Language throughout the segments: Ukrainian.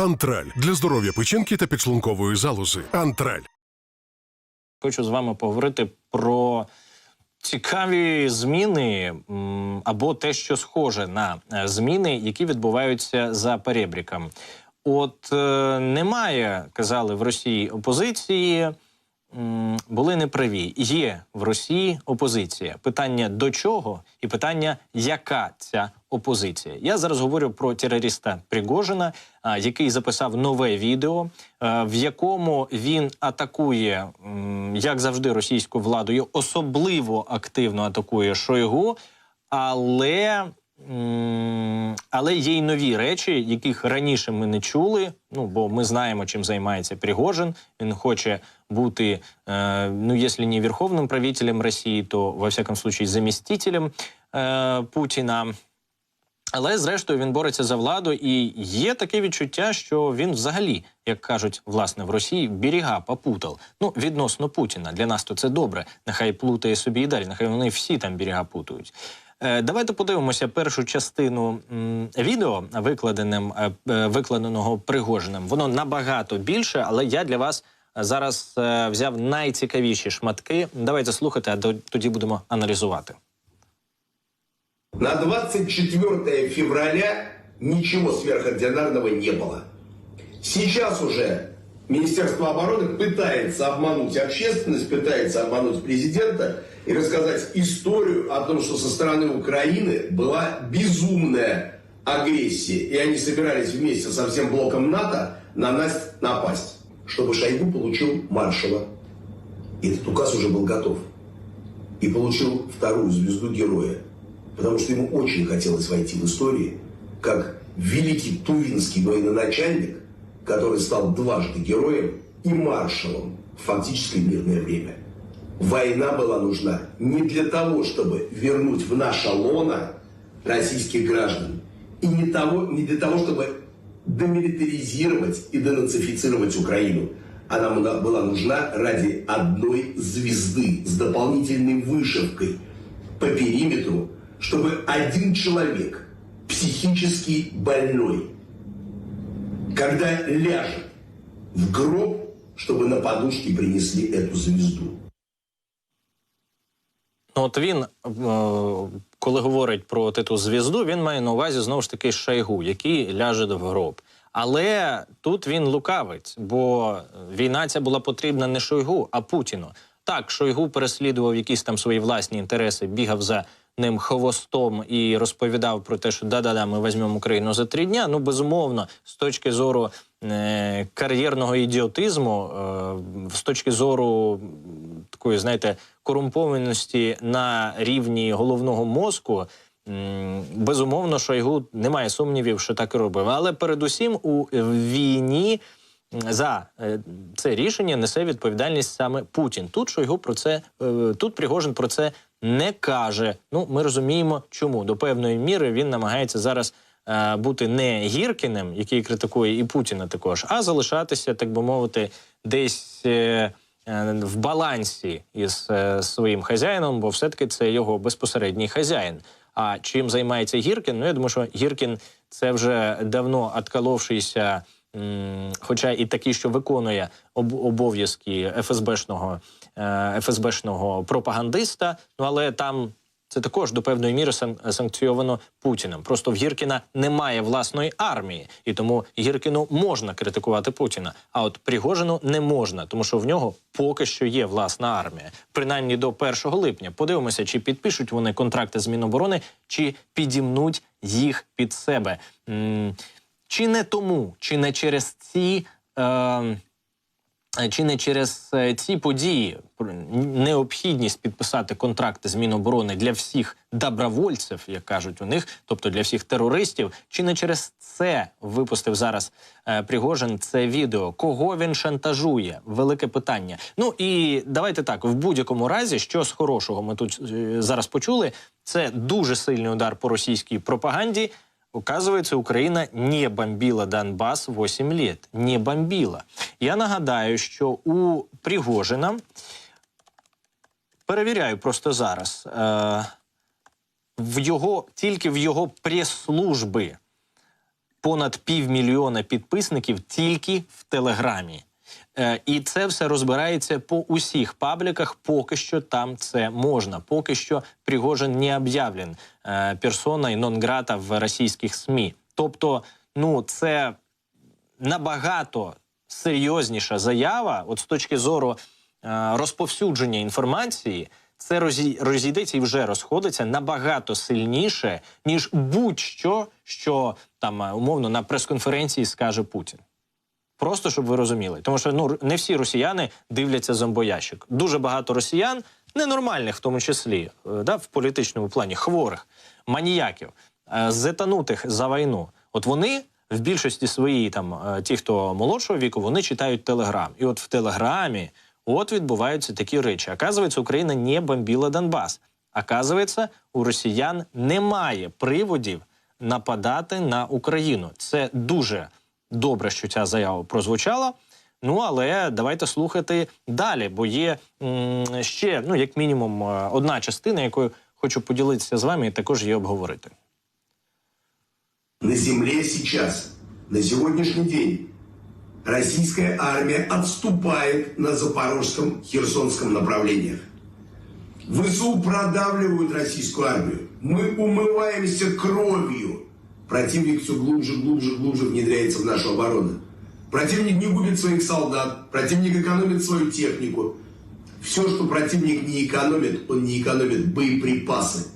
Антраль для здоров'я печінки та підшлункової залози. Антраль. Хочу з вами поговорити про цікаві зміни або те, що схоже на е, зміни, які відбуваються за перебріком. От е, немає, казали в Росії опозиції. Були неправі. Є в Росії опозиція. Питання до чого і питання, яка ця опозиція. Я зараз говорю про терориста Пригожина, який записав нове відео, е, в якому він атакує, як завжди, російську владу, і особливо активно атакує Шойгу, але. Але є й нові речі, яких раніше ми не чули. Ну бо ми знаємо, чим займається Пригожин. Він хоче бути, е, ну якщо не верховним правителем Росії, то во всякому случае замістителем е, Путіна. Але зрештою він бореться за владу, і є таке відчуття, що він взагалі, як кажуть, власне, в Росії берега попутав. Ну, відносно Путіна. Для нас то це добре. Нехай плутає собі і далі. Нехай вони всі там берега путають. Е, давайте подивимося першу частину м, відео, викладеним, е, е, викладеного Пригожиним. Воно набагато більше, але я для вас зараз е, взяв найцікавіші шматки. Давайте слухати, а до- тоді будемо аналізувати. На 24 февраля ничего сверхординарного не было. Сейчас уже Министерство обороны пытается обмануть общественность, пытается обмануть президента и рассказать историю о том, что со стороны Украины была безумная агрессия. И они собирались вместе со всем блоком НАТО на нас напасть, чтобы Шойгу получил маршала. И этот указ уже был готов. И получил вторую звезду героя потому что ему очень хотелось войти в историю как великий тувинский военачальник, который стал дважды героем и маршалом в фактическое мирное время. Война была нужна не для того, чтобы вернуть в наше лоно российских граждан, и не, того, не для того, чтобы демилитаризировать и денацифицировать Украину. Она была нужна ради одной звезды с дополнительной вышивкой по периметру, чтобы один человек, психически больной, когда ляжет в гроб, чтобы на подушке принесли эту звезду. Ну, от він, е, коли говорить про титу звізду, він має на увазі знову ж таки Шойгу, який ляже в гроб. Але тут він лукавить, бо війна ця була потрібна не Шойгу, а Путіну. Так, Шойгу переслідував якісь там свої власні інтереси, бігав за ним хвостом і розповідав про те, що да-да-да, ми візьмемо Україну за три дня. Ну, безумовно, з точки зору е, кар'єрного ідіотизму, е, з точки зору такої, знаєте, корумпованості на рівні головного мозку. Безумовно, Шойгу немає сумнівів, що так і робив. Але передусім у війні за е, це рішення несе відповідальність саме Путін. Тут Шойгу про це е, тут Пригожин про це не каже. Ну ми розуміємо, чому до певної міри він намагається зараз е, бути не Гіркіним, який критикує і Путіна також, а залишатися, так би мовити, десь. Е, В балансі із е, своїм хазяїном, бо все-таки це його безпосередній хазяїн. А чим займається Гіркін? Ну я думаю, що Гіркін це вже давно отколовшийся Хоча і такий, що виконує об- обов'язки ФСБшного, е, ФСБшного пропагандиста, ну але там це також до певної міри сан- санкційовано Путіним. Просто в Гіркіна немає власної армії, і тому Гіркіну можна критикувати Путіна. А от Пригожину не можна, тому що в нього поки що є власна армія, принаймні до 1 липня. Подивимося, чи підпишуть вони контракти з Міноборони, чи підімнуть їх під себе. Чи не тому, чи не через ці. Е, чи не через е, ці події необхідність підписати контракти з Міноборони для всіх добровольців, як кажуть у них, тобто для всіх терористів, чи не через це випустив зараз е, Пригожин це відео? Кого він шантажує? Велике питання. Ну і давайте так: в будь-якому разі, що з хорошого ми тут е, зараз почули, це дуже сильний удар по російській пропаганді. Оказывается, Украина не бомбила Донбас 8 лет. Не бомбила. Я нагадаю, що у Пригожина перевіряю просто зараз. Е, в його, тільки в його прес-служби понад півмільйона підписників тільки в Телеграмі. Е, І це все розбирається по усіх пабліках. Поки що там це можна. Поки що Пригожин не об'явлен е, персоною нон-грата в російських СМІ. Тобто, ну це набагато серйозніша заява, от з точки зору е, розповсюдження інформації, це розі- розійдеться і вже розходиться набагато сильніше, ніж будь-що, що там умовно на прес-конференції скаже Путін. Просто щоб ви розуміли, тому що ну не всі росіяни дивляться зомбоящик. Дуже багато росіян, ненормальних, в тому числі, е, да, в політичному плані, хворих, маніяків, е, зетанутих за війну. От вони в більшості своїй, там е, ті, хто молодшого віку, вони читають телеграм. І от в телеграмі от відбуваються такі речі. Оказується, Україна не бомбила Донбас. Оказується, у росіян немає приводів нападати на Україну. Це дуже добре, що ця заява прозвучала. Ну але давайте слухати далі, бо є ще, ну як мінімум, е, одна частина, якою хочу поділитися з вами, і також її обговорити. На земле сейчас, на сегодняшний день, российская армия отступает на запорожском, херсонском направлениях. ВСУ продавливают российскую армию. Мы умываемся кровью. Противник все глубже, глубже, глубже внедряется в нашу оборону. Противник не губит своих солдат, противник экономит свою технику. Все, что противник не экономит, он не экономит боеприпасы.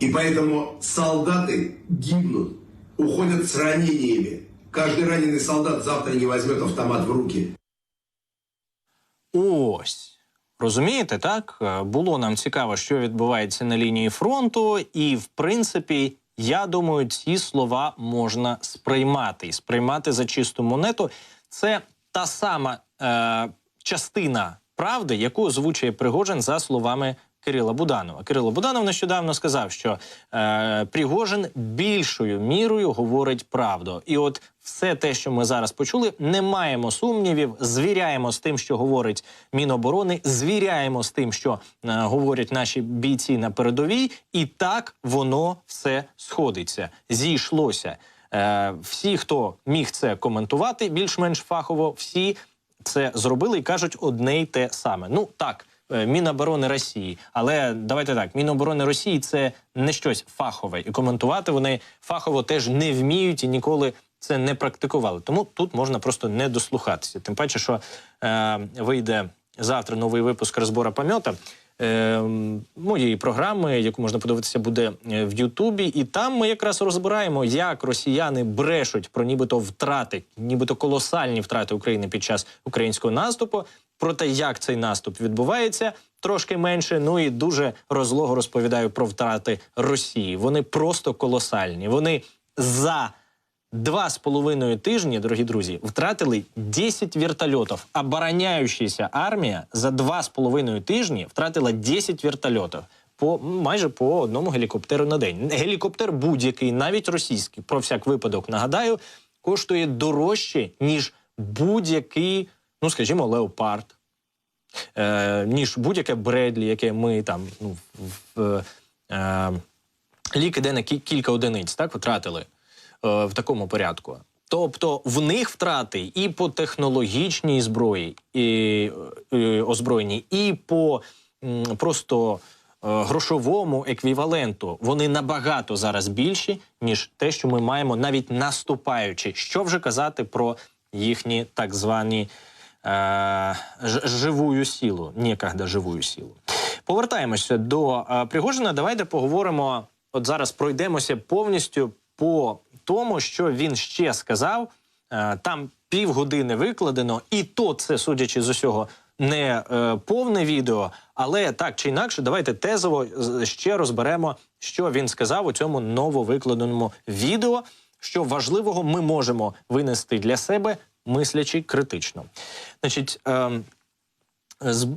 И поэтому солдаты гибнут, уходят с ранениями. Каждый раненый солдат завтра не возьмет автомат в руки. Ось. Розумієте, так? Е, Було нам цікаво, що відбувається на лінії фронту, і в принципі, я думаю, ці слова можна сприймати і сприймати за чисту монету. Це та сама е, частина правди, яку озвучує Пригожин за словами Кирила Буданова. Кирило Буданов нещодавно сказав, що е, Пригожин більшою мірою говорить правду. І от все те, що ми зараз почули, не маємо сумнівів, звіряємо з тим, що говорить Міноборони, звіряємо з тим, що е, говорять наші бійці на передовій, і так воно все сходиться. Зійшлося. Е, всі, хто міг це коментувати більш-менш фахово, всі це зробили і кажуть одне й те саме. Ну так, Міноборони Росії, але давайте так: Міноборони Росії це не щось фахове, і коментувати вони фахово теж не вміють і ніколи це не практикували. Тому тут можна просто не дослухатися. Тим паче, що е, вийде завтра новий випуск розбора пам'ята. Е, моєї програми, яку можна подивитися, буде е, в Ютубі, і там ми якраз розбираємо, як росіяни брешуть про нібито втрати, нібито колосальні втрати України під час українського наступу. Про те, як цей наступ відбувається, трошки менше. Ну і дуже розлого розповідаю про втрати Росії. Вони просто колосальні. Вони за Два з половиною тижні, дорогі друзі, втратили 10 вертольотів. Обороняючася армія за два з половиною тижні втратила 10 вертольотів. По майже по одному гелікоптеру на день. Гелікоптер будь-який, навіть російський, про всяк випадок нагадаю, коштує дорожче, ніж будь-який, ну скажімо, леопард, е, ніж будь-яке Бредлі, яке ми там ну, в, в е, лік іде на кілька одиниць, так втратили е, в такому порядку. Тобто в них втрати і по технологічній зброї, і, е, озброєнні, і по просто е, грошовому еквіваленту вони набагато зараз більші, ніж те, що ми маємо навіть наступаючи. Що вже казати про їхні так звані ж- живую силу, некогда живую силу. Повертаємося до е, Пригожина. Давайте поговоримо. От зараз пройдемося повністю по тому, що він ще сказав. Е, Там півгодини викладено, і то це, судячи з усього, не повне відео, але так чи інакше, давайте тезово ще розберемо, що він сказав у цьому нововикладеному відео. Що важливого ми можемо винести для себе, мислячи критично. Значить, ем,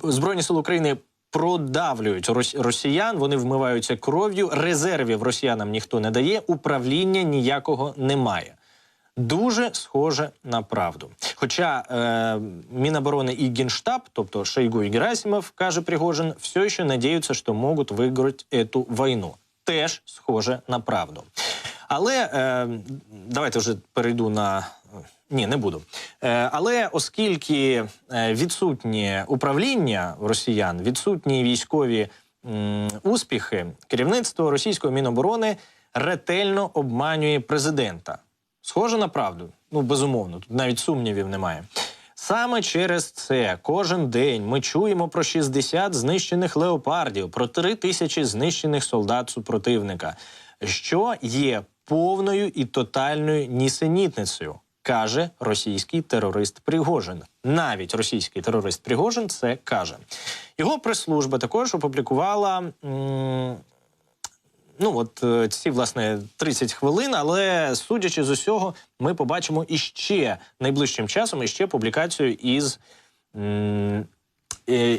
Збройні сили України продавлюють росіян, вони вмиваються кров'ю. Резервів росіянам ніхто не дає, управління ніякого немає. Дуже схоже на правду. Хоча е, Міноборони і Генштаб, тобто Шойгу і Герасимов, каже Пригожин, все ще надіються, що можуть виграти цю війну. Теж схоже на правду. Але е, давайте вже перейду на. Ні, не буду. Е, але оскільки е, відсутнє управління росіян, відсутні військові успіхи, керівництво російської міноборони ретельно обманює президента. Схоже на правду. Ну, безумовно, тут навіть сумнівів немає. Саме через це кожен день ми чуємо про 60 знищених леопардів, про 3 тисячі знищених солдат супротивника, що є повною і тотальною нісенітницею, каже російський терорист Пригожин. Навіть російський терорист Пригожин це каже. Його прес-служба також опублікувала. Ну, от е, ці власне 30 хвилин, але судячи з усього, ми побачимо іще найближчим часом іще публікацію із. е,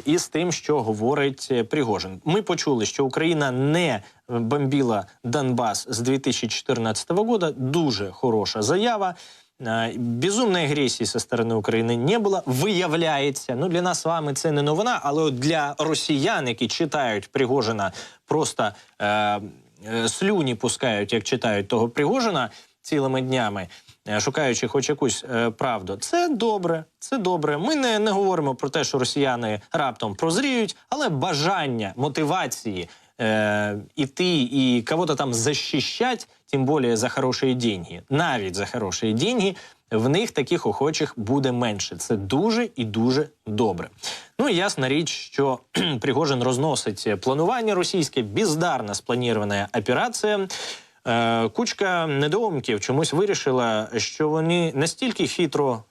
Із тим, що говорить Пригожин, ми почули, що Україна не бомбила Донбас з 2014 года. Дуже хороша заява. Е, Безумної агресії зі сторони України не було. Виявляється, ну для нас з вами це не новина, але от для росіян, які читають Пригожина, просто е, е, слюні пускають, як читають того Пригожина цілими днями, е, шукаючи хоч якусь е, правду. Це добре, це добре. Ми не, не говоримо про те, що росіяни раптом прозріють, але бажання, мотивації э, идти и кого-то там защищать, тем более за хороші деньги, навіть за хороші деньги, в них таких охочих буде менше. Це дуже і дуже добре. Ну і ясна річ, що Пригожин розносить планування російське, бездарно спланована операція. Е, Кучка недоумків чомусь вирішила, що вони настільки хитро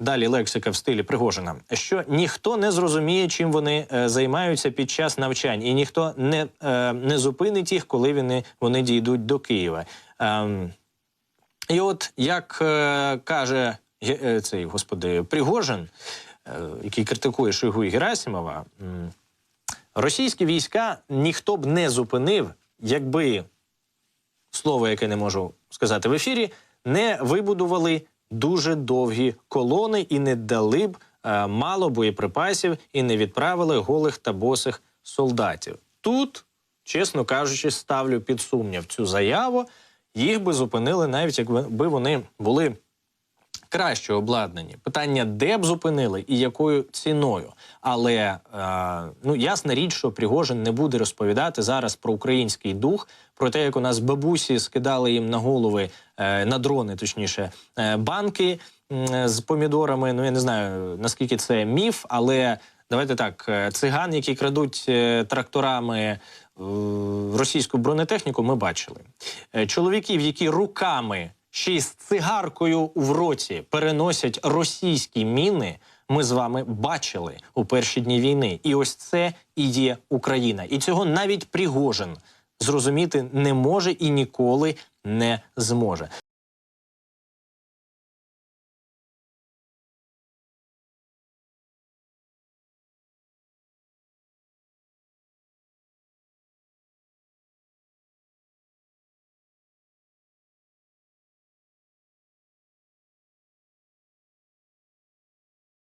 Далі лексика в стилі Пригожина, що ніхто не зрозуміє, чим вони е, займаються під час навчань, і ніхто не, е, не зупинить їх, коли вони, вони дійдуть до Києва. Ем, і от як е, каже е, цей господи Пригожин, е, який критикує Шойгу і Герасимова, м, російські війська ніхто б не зупинив, якби слово, яке не можу сказати в ефірі, не вибудували дуже довгі колони і не дали б е, мало боєприпасів і не відправили голих та босих солдатів. Тут, чесно кажучи, ставлю під сумнів цю заяву. Їх би зупинили навіть якби вони були краще обладнані. Питання, де б зупинили і якою ціною. Але е, ну ясна річ, що Пригожин не буде розповідати зараз про український дух, про те, як у нас бабусі скидали їм на голови е, на дрони, точніше, е, банки з помідорами. Ну я не знаю наскільки це міф, але давайте так: е, циган, які крадуть тракторами. Російську бронетехніку ми бачили чоловіків, які руками ще й з цигаркою в роті переносять російські міни. Ми з вами бачили у перші дні війни, і ось це і є Україна. І цього навіть Пригожин зрозуміти не може і ніколи не зможе.